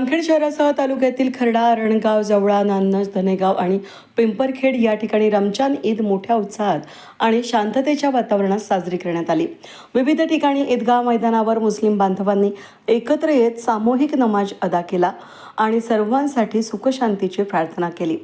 जामखेड शहरासह तालुक्यातील खर्डा रणगाव जवळा नान्नज धनेगाव आणि पिंपरखेड या ठिकाणी रमजान ईद मोठ्या उत्साहात आणि शांततेच्या वातावरणात साजरी करण्यात आली. विविध ठिकाणी ईदगाह मैदानावर मुस्लिम बांधवांनी एकत्र येत सामूहिक नमाज अदा केला आणि सर्वांसाठी सुखशांतीची प्रार्थना केली.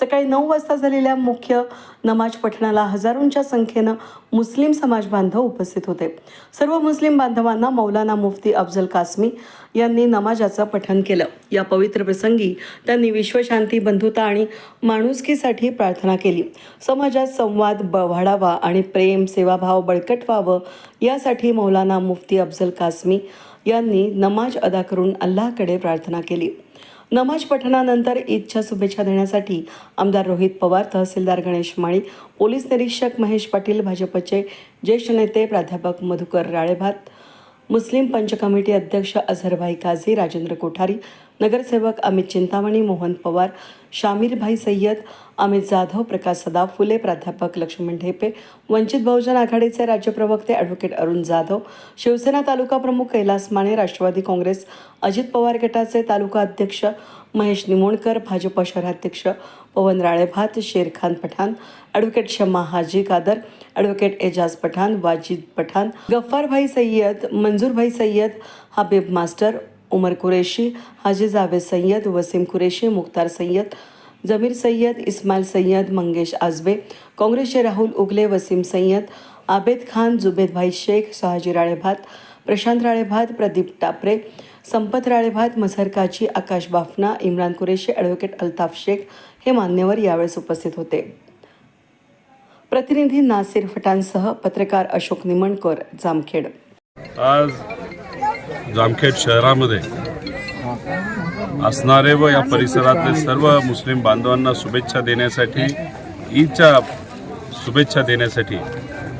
सकाळी नऊ वाजता झालेल्या मुख्य नमाज पठणाला हजारोंच्या संख्येनं मुस्लिम समाज बांधव उपस्थित होते. सर्व मुस्लिम बांधवांना मौलाना मुफ्ती अफजल कासमी यांनी नमाजाचं पठण केलं. या पवित्र प्रसंगी त्यांनी विश्वशांती बंधुता आणि माणुसकीसाठी प्रार्थना केली. समाजात संवाद ब वाढावा आणि प्रेम सेवाभाव बळकट व्हावं यासाठी मौलाना मुफ्ती अफजल कासमी यांनी नमाज अदा करून अल्लाहकडे प्रार्थना केली. नमाज पठणानंतर ईदच्या शुभेच्छा देण्यासाठी आमदार रोहित पवार तहसीलदार गणेश माळी पोलीस निरीक्षक महेश पाटील भाजपचे ज्येष्ठ नेते प्राध्यापक मधुकर राळेभात मुस्लिम पंच कमिटी अध्यक्ष अझरभाई काझी राजेंद्र कोठारी नगरसेवक अमित चिंतामणी मोहन पवार शामीरभाई सय्यद अमित जाधव प्रकाश सदाव फुले प्राध्यापक लक्ष्मण ढेपे वंचित बहुजन आघाडीचे राज्य प्रवक्ते ॲडव्होकेट अरुण जाधव शिवसेना तालुका प्रमुख कैलास माने राष्ट्रवादी काँग्रेस अजित पवार गटाचे तालुका अध्यक्ष महेश निमोणकर भाजप शहराध्यक्ष Pawan Ralebhat Sherkhan Pathan advocate Shamma Haji Kadar advocate Ejaz Pathan Wajid Pathan Gaffarbhai Sayyad Manzoorbhai Sayyad Habib master Umar Qureshi Haji Javed Sayyad Wasim Qureshi Mukhtar Sayyed Jamir Sayyed Ismail Sayyed Mangesh Ajabe काँग्रेसचे राहुल उगले Wasim Syed Abed Khan जुबेदभाई Shaikh Shahaji Ralebhat Prashant Ralebhat Pradeep Tapre Sampat Ralebhat Mazhar Kachi Akash Bafna Imran Qureshi advocate Altaf Shaikh हे मान्यवर यावेळेस उपस्थित होते. प्रतिनिधी नासिर फटांसह पत्रकार अशोक निमणकर जामखेड. आज जामखेड शहरामध्ये असणारे व या परिसरातले सर्व मुस्लिम बांधवांना शुभेच्छा देण्यासाठी ईदच्या शुभेच्छा देण्यासाठी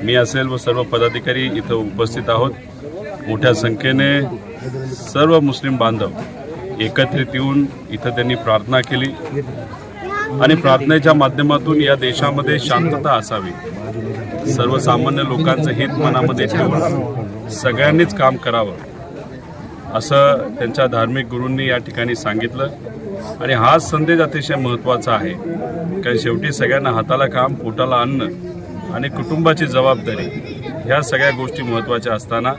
मी असेल व सर्व पदाधिकारी इथं उपस्थित आहोत. मोठ्या संख्येने सर्व मुस्लिम बांधव एकत्रित येऊन इथं त्यांनी प्रार्थना केली. आणि प्रार्थनेच्या माध्यमातून या देशामध्ये शांतता असावी. सर्वसामान्य लोकांचं हित मनामध्ये ठेवून सगळ्यांनीच काम करावं. असं त्यांच्या धार्मिक गुरूंनी या ठिकाणी सांगितलं. आणि हाच संदेश अतिशय महत्त्वाचा आहे. कारण शेवटी सगळ्यांना हाताला काम पोटाला अन्न आणि कुटुंबाची जबाबदारी ह्या सगळ्या गोष्टी महत्त्वाच्या असताना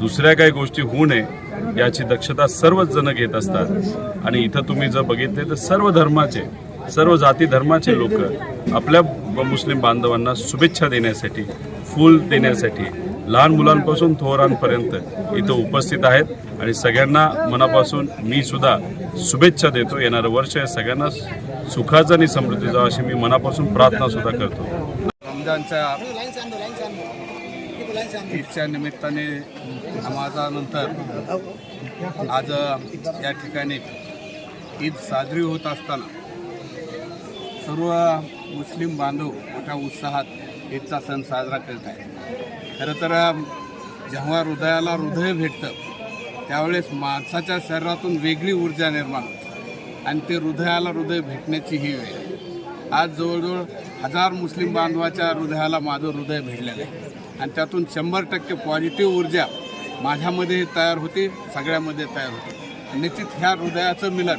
दुसऱ्या काही गोष्टी होऊ नये याची दक्षता सर्वच जण घेत असतात. आणि इथं तुम्ही जर बघितले तर सर्व धर्माचे सर्व जाती धर्माचे लोक आपल्या मुस्लिम बांधवांना शुभेच्छा देण्यासाठी फूल देण्यासाठी लहान मुलांपासून थोरांपर्यंत इथं उपस्थित आहेत. आणि सगळ्यांना मनापासून मी सुद्धा शुभेच्छा देतो. येणारं वर्ष सगळ्यांना सुखाचं आणि समृद्धीचा अशी मी मनापासून प्रार्थना सुद्धा करतो. रमजानच्या ईदच्या निमित्ताने नमाजानंतर आज या ठिकाणी ईद साजरी होत असताना सर्व मुस्लिम बांधव मोठ्या उत्साहात ईदचा सण साजरा करत आहेत. खरं तर जेव्हा हृदयाला हृदय भेटतं त्यावेळेस माणसाच्या शरीरातून वेगळी ऊर्जा निर्माण होते. आणि ते हृदयाला हृदय भेटण्याची ही वेळ आहे. आज जवळजवळ हजार मुस्लिम बांधवाच्या हृदयाला माझं हृदय भेटलेलं आहे. आणि त्यातून शंभर टक्के पॉझिटिव्ह ऊर्जा माझ्यामध्ये तयार होते सगळ्यामध्ये तयार होते. निश्चित ह्या हृदयाचं मिलन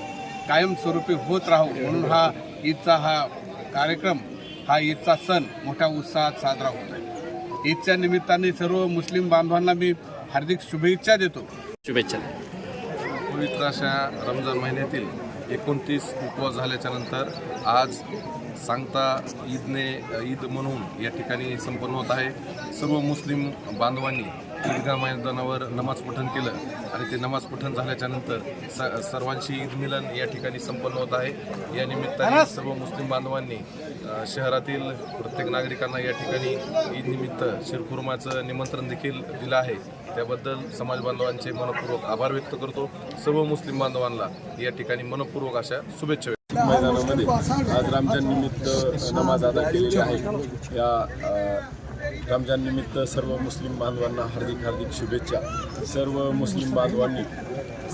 कायमस्वरूपी होत राहू म्हणून हा ईदचा हा कार्यक्रम हा ईदचा सण मोठ्या उत्साहात साजरा होतो. ईदच्या निमित्ताने सर्व मुस्लिम बांधवांना मी हार्दिक शुभेच्छा देतो. शुभेच्छा. पवित्र अशा रमजान महिन्यातील एकोणतीस उपवास झाल्याच्यानंतर आज सांगता ईदने ईद म्हणून या ठिकाणी संपन्न होत आहे. सर्व मुस्लिम बांधवांनी ईदगाह मैदानावर नमाज पठण केलं आणि ते नमाज पठण झाल्याच्यानंतर स सर्वांशी ईद मिलन या ठिकाणी संपन्न होत आहे. या निमित्ताने सर्व मुस्लिम बांधवांनी शहरातील प्रत्येक नागरिकांना या ठिकाणी ईद निमित्त शिरखुर्माचं निमंत्रण देखील दिलं आहे. त्याबद्दल समाज बांधवांचे मनपूर्वक आभार व्यक्त करतो. सर्व मुस्लिम बांधवांना या ठिकाणी मनपूर्वक अशा शुभेच्छा मैदानामध्ये आज रामच्या निमित्त नमाज अदा केलेली आहे. या रमजाननिमित्त सर्व मुस्लिम बांधवांना हार्दिक हार्दिक शुभेच्छा. सर्व मुस्लिम बांधवांनी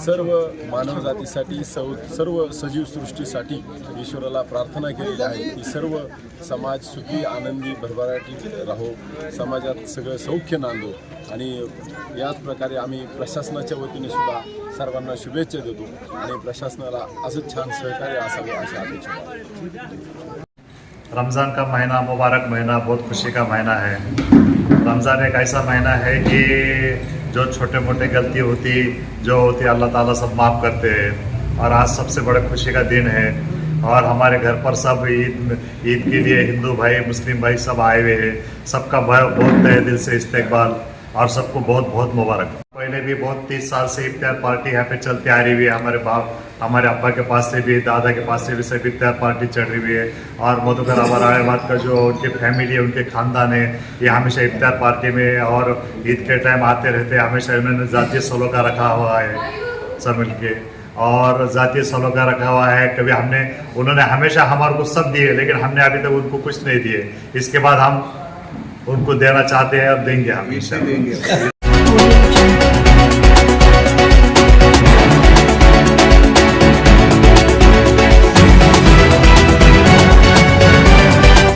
सर्व मानवजातीसाठी सौ सर्व सजीव सृष्टीसाठी ईश्वराला प्रार्थना केलेली आहे की सर्व समाज सुखी आनंदी भरभराटी राहो. समाजात सगळं सौख्य नांदो आणि याच प्रकारे आम्ही प्रशासनाच्या वतीने सुद्धा सर्वांना शुभेच्छा देतो आणि प्रशासनाला असंच छान सहकार्य असावं अशा अपेक्षा रमज़ान का महीना मुबारक महीना, बहुत खुशी का महीना है। रमज़ान एक ऐसा महीना है कि जो छोटे मोटे गलती होती, जो होती, अल्लाह ताला सब माफ़ करते हैं। और आज सबसे बड़ा खुशी का दिन है। और हमारे घर पर सब ईद ईद के लिए हिंदू भाई, मुस्लिम भाई सब आए हुए हैं। सबका बहुत बहुत तहे दिल से इस्तेकबाल। और सबको बहुत बहुत मुबारक। पहले भी बहुत तीस साल से इफ्तार पार्टी यहाँ पे चलती आ रही हुई है। हमारे बाप हमारे अब्बा के पास से भी, दादा के पास से भी सब इफ्तार पार्टी चढ़ रही हुई है। और मधुकर अमराबाद का जो उनके फैमिली है, उनके खानदान है, ये हमेशा इफ्तार पार्टी में और ईद के टाइम आते रहते हैं। हमेशा इन्होंने जातीय सलोका रखा हुआ है, सब मिलके। और जातीय सलोका रखा हुआ है, कभी हमने, उन्होंने हमेशा हमारे को सब दिए, लेकिन हमने अभी तक उनको कुछ नहीं दिए। इसके बाद हम उनको देना चाहते हैं और देंगे हमेशा। इंशाल्लाह।